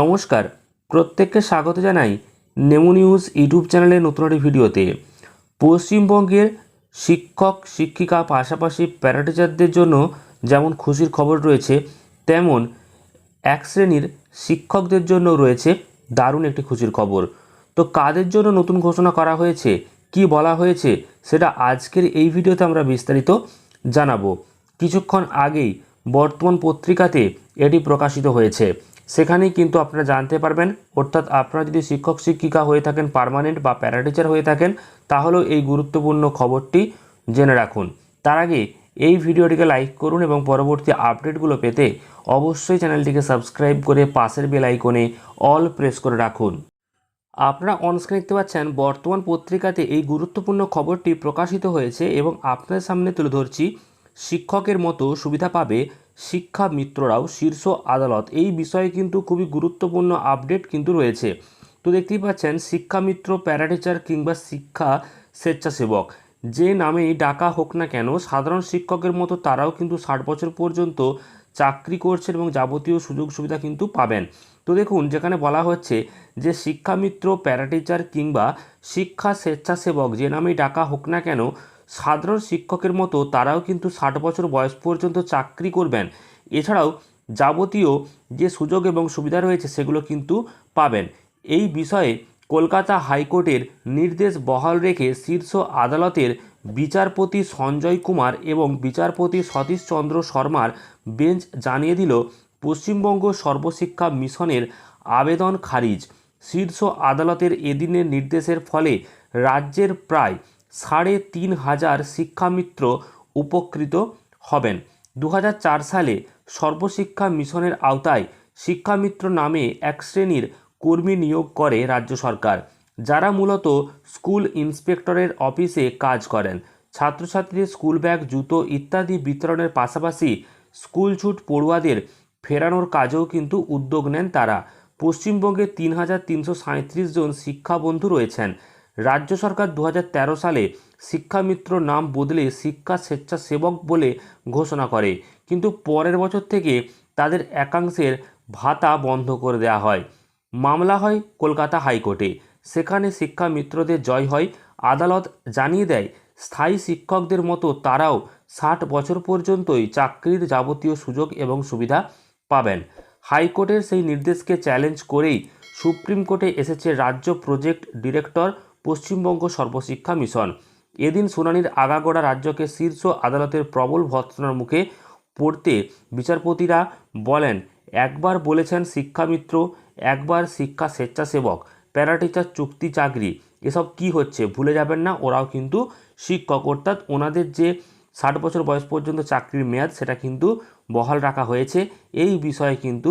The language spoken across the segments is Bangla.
নমস্কার। প্রত্যেককে স্বাগত জানাই নেমো নিউজ ইউটিউব চ্যানেলের নতুন একটি ভিডিওতে। পশ্চিমবঙ্গের শিক্ষক, শিক্ষিকা পাশাপাশি প্যারাটিচারদের জন্য যেমন খুশির খবর রয়েছে, তেমন এক শ্রেণির শিক্ষকদের জন্য রয়েছে দারুণ একটি খুশির খবর। তো কাদের জন্য নতুন ঘোষণা করা হয়েছে, কি বলা হয়েছে, সেটা আজকের এই ভিডিওতে আমরা বিস্তারিত জানাব। কিছুক্ষণ আগেই বর্তমান পত্রিকাতে এটি প্রকাশিত হয়েছে। সেখানেই কিন্তু আপনারা জানতে পারবেন, অর্থাৎ আপনারা যদি শিক্ষক, শিক্ষিকা হয়ে থাকেন পার্মানেন্ট বা প্যারাটিচার হয়ে থাকেন, তাহলেও এই গুরুত্বপূর্ণ খবরটি জেনে রাখুন। তার আগে এই ভিডিওটিকে লাইক করুন এবং পরবর্তী আপডেটগুলো পেতে অবশ্যই চ্যানেলটিকে সাবস্ক্রাইব করে পাশের বেল আইকনে অল প্রেস করে রাখুন। আপনারা অনস্ক্রিন দেখতে পাচ্ছেন, বর্তমান পত্রিকাতে এই গুরুত্বপূর্ণ খবরটি প্রকাশিত হয়েছে এবং আপনাদের সামনে তুলে ধরছি, শিক্ষকের মতো সুবিধা পাবে শিক্ষা মিত্ররাও শীর্ষ আদালত। এই বিষয়ে কিন্তু খুবই গুরুত্বপূর্ণ আপডেট কিন্তু রয়েছে। তো দেখতেই পাচ্ছেন শিক্ষামিত্র প্যারাটিচার কিংবা শিক্ষা স্বেচ্ছাসেবক, যে নামেই ডাকা হোক না কেন, সাধারণ শিক্ষকের মতো তারাও কিন্তু ষাট বছর পর্যন্ত চাকরি করছেন এবং যাবতীয় সুযোগ সুবিধা কিন্তু পাবেন। তো দেখুন, যেখানে বলা হচ্ছে যে শিক্ষামিত্র প্যারাটিচার কিংবা শিক্ষা স্বেচ্ছাসেবক, যে নামেই ডাকা হোক না কেন সাধারণ শিক্ষকের মতো তারাও কিন্তু ষাট বছর বয়স পর্যন্ত চাকরি করবেন। এছাড়াও যাবতীয় যে সুযোগ এবং সুবিধা রয়েছে সেগুলো কিন্তু পাবেন। এই বিষয়ে কলকাতা হাইকোর্টের নির্দেশ বহাল রেখে শীর্ষ আদালতের বিচারপতি সঞ্জয় কুমার এবং বিচারপতি সতীশ চন্দ্র শর্মার বেঞ্চ জানিয়ে দিল, পশ্চিমবঙ্গ সর্বশিক্ষা মিশনের আবেদন খারিজ। শীর্ষ আদালতের এদিনের নির্দেশের ফলে রাজ্যের প্রায় সাড়ে তিন হাজার শিক্ষামিত্র উপকৃত হবেন। দু হাজার চার সালে সর্বশিক্ষা মিশনের আওতায় শিক্ষামিত্র নামে এক শ্রেণির কর্মী নিয়োগ করে রাজ্য সরকার, যারা মূলত স্কুল ইন্সপেক্টরের অফিসে কাজ করেন। ছাত্রছাত্রীদের স্কুল ব্যাগ, জুতো ইত্যাদি বিতরণের পাশাপাশি স্কুল ছুট পড়ুয়াদের ফেরানোর কাজেও কিন্তু উদ্যোগ নেন তারা। পশ্চিমবঙ্গে তিন হাজার তিনশো জন শিক্ষাবন্ধু রয়েছেন। রাজ্য সরকার দু হাজার তেরো সালে শিক্ষামিত্র নাম বদলে শিক্ষা স্বেচ্ছাসেবক বলে ঘোষণা করে। কিন্তু পরের বছর থেকে তাদের একাংশের ভাতা বন্ধ করে দেওয়া হয়। মামলা হয় কলকাতা হাইকোর্টে। সেখানে শিক্ষামিত্রদের জয় হয়। আদালত জানিয়ে দেয়, স্থায়ী শিক্ষকদের মতো তারাও ষাট বছর পর্যন্তই চাকরির যাবতীয় সুযোগ এবং সুবিধা পাবেন। হাইকোর্টের সেই নির্দেশকে চ্যালেঞ্জ করেই সুপ্রিম কোর্টে এসেছে রাজ্য project director Paschimbanga Sarva Shiksha mission. এদিন শুনানির আগাগোড়া রাজ্যকে শীর্ষ আদালতের প্রবল ভৎসনার মুখে পড়তে বিচারপতিরা বলেন, একবার বলেছেন শিক্ষামিত্র, একবার শিক্ষা স্বেচ্ছাসেবক, প্যারাটিচার চুক্তি চাকরি, এসব কি হচ্ছে ভুলে যাবেন না? ওরাও কিন্তু শিক্ষক, অর্থাৎ ওনাদের যে ষাট বছর বয়স পর্যন্ত চাকরির মেয়াদ, সেটা কিন্তু বহাল রাখা হয়েছে। এই বিষয়ে কিন্তু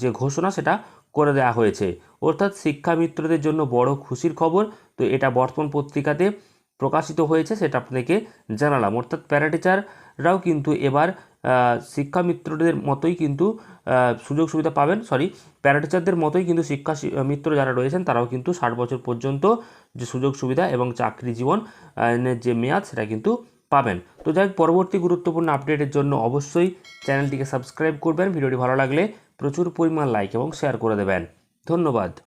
যে ঘোষণা, সেটা করে দেওয়া হয়েছে। অর্থাৎ শিক্ষামিত্রদের জন্য বড় খুশির খবর। তো এটা বর্তমান পত্রিকাতে প্রকাশিত হয়েছে, সেটা আপনাকে জানালাম। অর্থাৎ প্যারাটিচাররাও কিন্তু এবার শিক্ষামিত্রদের মতোই কিন্তু সুযোগ সুবিধা পাবেন। সরি, প্যারাটিচারদের মতোই কিন্তু শিক্ষা মিত্র যারা রয়েছেন, তারাও কিন্তু ষাট বছর পর্যন্ত যে সুযোগ সুবিধা এবং চাকরি জীবন যে মেয়াদ, সেটা কিন্তু পাবেন। তো যাই পরবর্তী গুরুত্বপূর্ণ আপডেটের জন্য অবশ্যই চ্যানেলটিকে সাবস্ক্রাইব করবেন। ভিডিওটি ভালো লাগলে প্রচুর পরিমাণ লাইক এবং শেয়ার করে দেবেন। ধন্যবাদ।